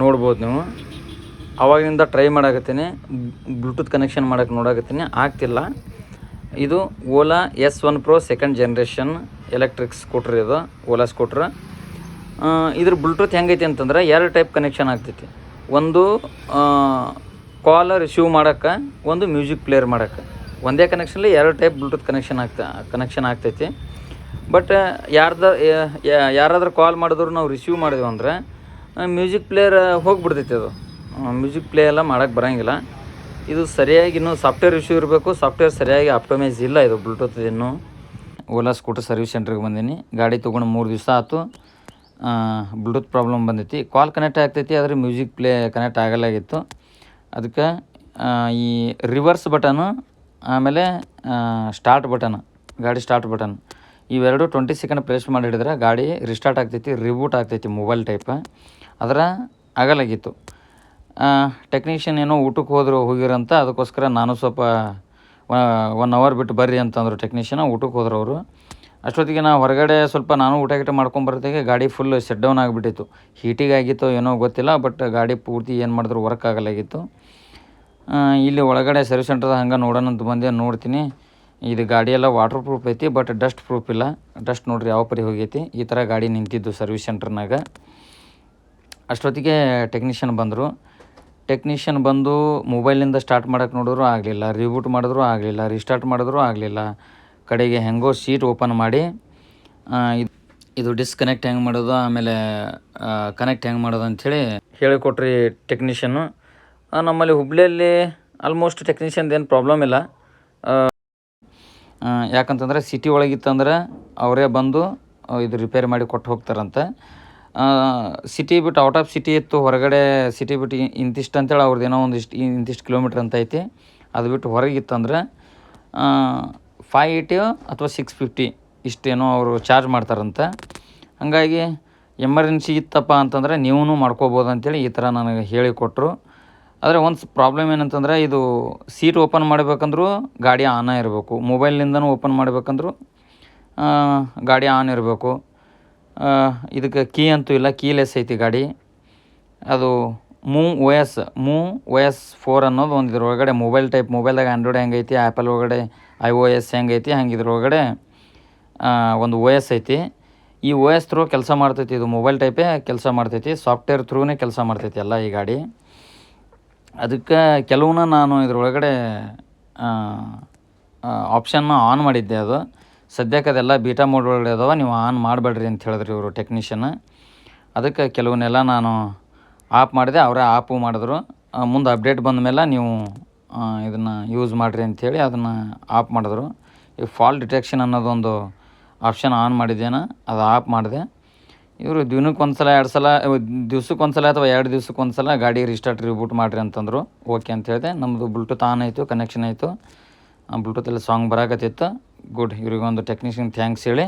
ನೋಡ್ಬೋದು ನೀವು. ಅವಾಗಿಂದ ಟ್ರೈ ಮಾಡಕತ್ತೀನಿ. ಬ್ಲೂಟೂತ್ ಕನೆಕ್ಷನ್ ಮಾಡೋಕ್ಕೆ ನೋಡಕತ್ತೀನಿ. ಆಗ್ತಿಲ್ಲ. ಇದು Ola S one pro second generation electric scooter ಇದು. ಓಲಾ ಸ್ಕೂಟ್ರ್ ಇದ್ರ ಬ್ಲೂಟೂತ್ ಹೆಂಗೈತಿ ಅಂತಂದ್ರೆ ಎರಡು ಟೈಪ್ ಕನೆಕ್ಷನ್ ಆಗ್ತೈತಿ. ಒಂದು ಕಾಲ್ ರಿಸೀವ್ ಮಾಡೋಕ್ಕೆ ಒಂದು ಮ್ಯೂಸಿಕ್ ಪ್ಲೇಯರ್ ಮಾಡೋಕ್ಕೆ ಒಂದೇ ಕನೆಕ್ಷನಲ್ಲಿ ಎರಡು ಟೈಪ್ ಬ್ಲೂಟೂತ್ ಕನೆಕ್ಷನ್ ಆಗ್ತಾ ಕನೆಕ್ಷನ್ ಆಗ್ತೈತಿ. ಬಟ್ ಯಾರ್ದ ಯಾರಾದ್ರೂ ಕಾಲ್ ಮಾಡಿದ್ರು ನಾವು ರಿಸೀವ್ ಮಾಡಿದ್ವಿ ಅಂದ್ರೆ ಮ್ಯೂಸಿಕ್ ಪ್ಲೇಯರ್ ಹೋಗಿಬಿಡ್ತೈತಿ ಅದು. ಮ್ಯೂಸಿಕ್ ಪ್ಲೇ ಎಲ್ಲ ಮಾಡೋಕ್ಕೆ ಬರೋಂಗಿಲ್ಲ. ಇದು ಸರಿಯಾಗಿ ಇನ್ನೂ ಸಾಫ್ಟ್ವೇರ್ ಇಶ್ಯೂ ಇರಬೇಕು. ಸಾಫ್ಟ್ವೇರ್ ಸರಿಯಾಗಿ ಆಪ್ಟಮೈಸ್ ಇಲ್ಲ ಇದು ಬ್ಲೂಟೂತ್ ಇನ್ನೂ. ಓಲಾ ಸ್ಕೂಟರ್ ಸರ್ವಿಸ್ ಸೆಂಟ್ರಿಗೆ ಬಂದೀನಿ. ಗಾಡಿ ತೊಗೊಂಡು ಮೂರು ದಿವಸ ಆಯಿತು ಬ್ಲೂಟೂತ್ ಪ್ರಾಬ್ಲಮ್ ಬಂದೈತಿ. ಕಾಲ್ ಕನೆಕ್ಟ್ ಆಗ್ತೈತಿ, ಆದರೆ ಮ್ಯೂಸಿಕ್ ಪ್ಲೇ ಕನೆಕ್ಟ್ ಆಗಲಾಗಿತ್ತು ಅದಕ್ಕೆ ಈ ರಿವರ್ಸ್ ಬಟನು ಆಮೇಲೆ ಸ್ಟಾರ್ಟ್ ಬಟನ್ ಗಾಡಿ ಸ್ಟಾರ್ಟ್ ಬಟನ್ ಇವೆರಡು ಟ್ವೆಂಟಿ ಸೆಕೆಂಡ್ ಪ್ರೆಸ್ ಮಾಡಿ ಹಿಡಿದ್ರೆ ಗಾಡಿ ರಿಸ್ಟಾರ್ಟ್ ಆಗ್ತೈತಿ ರಿಬೂಟ್ ಆಗ್ತೈತಿ ಮೊಬೈಲ್ ಟೈಪ್ ಅದರ ಆಗಲಾಗಿತ್ತು ಟೆಕ್ನಿಷಿಯನ್ ಏನೋ ಊಟಕ್ಕೆ ಹೋದ್ರು, ಹೋಗಿರಂತ, ಅದಕ್ಕೋಸ್ಕರ ನಾನು ಸ್ವಲ್ಪ ಒನ್ ಅವರ್ ಬಿಟ್ಟು ಬರ್ರಿ ಅಂತಂದರು ಟೆಕ್ನಿಷಿಯನ್ ಊಟಕ್ಕೆ ಹೋದ್ರು ಅವರು. ಅಷ್ಟೊತ್ತಿಗೆ ನಾವು ಹೊರಗಡೆ ಸ್ವಲ್ಪ ನಾನು ಊಟ ಗೀಟ ಮಾಡ್ಕೊಂಬರ್ತಿಗೆ ಗಾಡಿ ಫುಲ್ ಸೆಟ್ ಡೌನ್ ಆಗಿಬಿಟ್ಟಿತ್ತು. ಹೀಟಿಗೆ ಆಗಿತ್ತು ಏನೋ ಗೊತ್ತಿಲ್ಲ ಬಟ್ ಗಾಡಿ ಪೂರ್ತಿ ಏನು ಮಾಡಿದ್ರು ವರ್ಕ್ ಆಗಲಾಗಿತ್ತು. ಇಲ್ಲಿ ಒಳಗಡೆ ಸರ್ವಿಸ್ ಸೆಂಟರ್ ಹಂಗೆ ನೋಡೋಣ ಅಂತ ಬಂದೆ, ನೋಡ್ತೀನಿ. ಇದು ಗಾಡಿ ಎಲ್ಲ ವಾಟರ್ ಪ್ರೂಫ್ ಐತಿ ಬಟ್ ಡಸ್ಟ್ ಪ್ರೂಫ್ ಇಲ್ಲ. ಡಸ್ಟ್ ನೋಡ್ರಿ ಯಾವ ಪರಿ ಹೋಗೈತಿ. ಈ ಥರ ಗಾಡಿ ನಿಂತಿದ್ದು ಸರ್ವಿಸ್ ಸೆಂಟರ್ನಾಗ ಅಷ್ಟೊತ್ತಿಗೆ ಟೆಕ್ನಿಷಿಯನ್ ಬಂದರು. ಟೆಕ್ನಿಷಿಯನ್ ಬಂದು ಮೊಬೈಲಿಂದ ಸ್ಟಾರ್ಟ್ ಮಾಡೋಕ್ಕೆ ನೋಡಿದ್ರು ಆಗಲಿಲ್ಲ. ರಿಬೂಟ್ ಮಾಡಿದ್ರು ಆಗಲಿಲ್ಲ. ರಿಸ್ಟಾರ್ಟ್ ಮಾಡಿದ್ರು ಆಗಲಿಲ್ಲ. ಕಡೆಗೆ ಹೆಂಗೋ ಸೀಟ್ ಓಪನ್ ಮಾಡಿ ಇದು ಡಿಸ್ಕನೆಕ್ಟ್ ಹೆಂಗೆ ಮಾಡೋದು, ಆಮೇಲೆ ಕನೆಕ್ಟ್ ಹೆಂಗೆ ಮಾಡೋದು ಅಂಥೇಳಿ ಹೇಳಿಕೊಟ್ರಿ ಟೆಕ್ನಿಷಿಯನ್ನು ನಮ್ಮಲ್ಲಿ ಹುಬ್ಳಿಯಲ್ಲಿ ಆಲ್ಮೋಸ್ಟ್ ಟೆಕ್ನಿಷಿಯನ್ದು ಏನು ಪ್ರಾಬ್ಲಮ್ ಇಲ್ಲ. ಯಾಕಂತಂದ್ರೆ ಸಿಟಿ ಒಳಗಿತ್ತಂದ್ರೆ ಅವರೇ ಬಂದು ಇದು ರಿಪೇರಿ ಮಾಡಿ ಕೊಟ್ಟು ಹೋಗ್ತಾರಂತೆ. ಸಿಟಿ ಬಿಟ್ಟು ಔಟ್ ಆಫ್ ಸಿಟಿ ಇತ್ತು, ಹೊರಗಡೆ ಸಿಟಿ ಬಿಟ್ಟು ಇಂತಿಷ್ಟು ಅಂತೇಳಿ ಅವ್ರದ್ದು ಏನೋ ಒಂದಿಷ್ಟು ಇಂತಿಷ್ಟು ಕಿಲೋಮೀಟ್ರ್ ಅಂತ ಐತಿ. ಅದು ಬಿಟ್ಟು ಹೊರಗಿತ್ತಂದ್ರೆ ಫೈ ಏಯ್ಟಿ ಅಥವಾ ಸಿಕ್ಸ್ ಫಿಫ್ಟಿ ಇಷ್ಟೇನೋ ಅವರು ಚಾರ್ಜ್ ಮಾಡ್ತಾರಂತೆ. ಹಾಗಾಗಿ ಎಮರ್ಜೆನ್ಸಿ ಇತ್ತಪ್ಪ ಅಂತಂದರೆ ನೀವೂ ಮಾಡ್ಕೋಬೋದು ಅಂತೇಳಿ ಈ ಥರ ನನಗೆ ಹೇಳಿಕೊಟ್ರು. ಆದರೆ ಒಂದು ಪ್ರಾಬ್ಲಮ್ ಏನಂತಂದ್ರೆ ಇದು ಸೀಟ್ ಓಪನ್ ಮಾಡಬೇಕಂದ್ರೂ ಗಾಡಿ ಆನ್ ಇರಬೇಕು. ಮೊಬೈಲ್ನಿಂದನೂ ಓಪನ್ ಮಾಡಬೇಕಂದ್ರೂ ಗಾಡಿ ಆನ್ ಇರಬೇಕು. ಇದಕ್ಕೆ ಕೀ ಅಂತೂ ಇಲ್ಲ ಕೀಲೆಸ್ ಐತಿ ಗಾಡಿ. ಅದು ಮೂ ಓ ಎಸ್ ಮೂ ಓ ಎಸ್ ಫೋರ್ ಅನ್ನೋದು ಒಂದು ಇದ್ರೊಳಗಡೆ ಮೊಬೈಲ್ ಟೈಪ್ ಮೊಬೈಲ್ದಾಗ ಆ್ಯಂಡ್ರಾಯ್ಡ್ ಹೆಂಗೈತಿ ಆ್ಯಪಲ್ ಒಳಗಡೆ ಐ ಓ ಎಸ್ ಹೆಂಗೈತಿ, ಹಂಗೆ ಇದ್ರೊಳಗಡೆ ಒಂದು ಓ ಎಸ್ ಐತಿ. ಈ ಓ ಎಸ್ ಥ್ರೂ ಕೆಲಸ ಮಾಡ್ತೈತಿ, ಇದು ಮೊಬೈಲ್ ಟೈಪೇ ಕೆಲಸ ಮಾಡ್ತೈತಿ ಸಾಫ್ಟ್ವೇರ್ ಥ್ರೂನೇ ಕೆಲಸ ಮಾಡ್ತೈತಿ ಎಲ್ಲ ಈ ಗಾಡಿ. ಅದಕ್ಕೆ ಕೆಲವನ್ನ ನಾನು ಇದ್ರೊಳಗಡೆ ಆಪ್ಷನ್ನ ಆನ್ ಮಾಡಿದ್ದೆ ಅದು. ಸದ್ಯಕ್ಕೆ ಅದೆಲ್ಲ ಬೀಟಾ ಮೋಡ್ ಒಳಗಡೆ ಅದಾವ, ನೀವು ಆನ್ ಮಾಡಬೇಡ್ರಿ ಅಂತ ಹೇಳಿದ್ರು ಇವರು ಟೆಕ್ನಿಷಿಯನ್ ಅದಕ್ಕೆ ಕೆಲವನ್ನೆಲ್ಲ ನಾನು ಆಫ್ ಮಾಡಿದೆ, ಅವರೇ ಆಫು ಮಾಡಿದ್ರು. ಮುಂದೆ ಅಪ್ಡೇಟ್ ಬಂದ ಮೇಲೆ ನೀವು ಇದನ್ನು ಯೂಸ್ ಮಾಡಿರಿ ಅಂಥೇಳಿ ಅದನ್ನು ಆಫ್ ಮಾಡಿದ್ರು. ಈ ಫಾಲ್ಟ್ ಡಿಟೆಕ್ಷನ್ ಅನ್ನೋದೊಂದು ಆಪ್ಷನ್ ಆನ್ ಮಾಡಿದ್ದೇನೆ, ಅದು ಆಫ್ ಮಾಡಿದೆ. ಇವರು ದಿನಕ್ಕೆ ಒಂದು ಸಲ ಎರಡು ಸಲ ದಿವ್ಸಕ್ಕೆ ಒಂದ್ಸಲ ಅಥವಾ ಎರಡು ದಿವ್ಸಕ್ಕೆ ಒಂದು ಸಲ ಗಾಡಿ ರಿಸ್ಟಾರ್ಟ್ ರಿಬೂಟ್ ಮಾಡಿರಿ ಅಂತಂದರು. ಓಕೆ ಅಂತ ಹೇಳಿದೆ. ನಮ್ಮದು ಬ್ಲೂಟೂತ್ ಆನ್ ಆಯಿತು ಕನೆಕ್ಷನ್ ಆಯಿತು. ಬ್ಲೂಟೂತಲ್ಲಿ ಸಾಂಗ್ ಬರಾಕತ್ತಿತ್ತು. ಗುಡ್ ಇವ್ರಿಗೊಂದು ಟೆಕ್ನಿಷಿಯನ್ ಥ್ಯಾಂಕ್ಸ್ ಹೇಳಿ.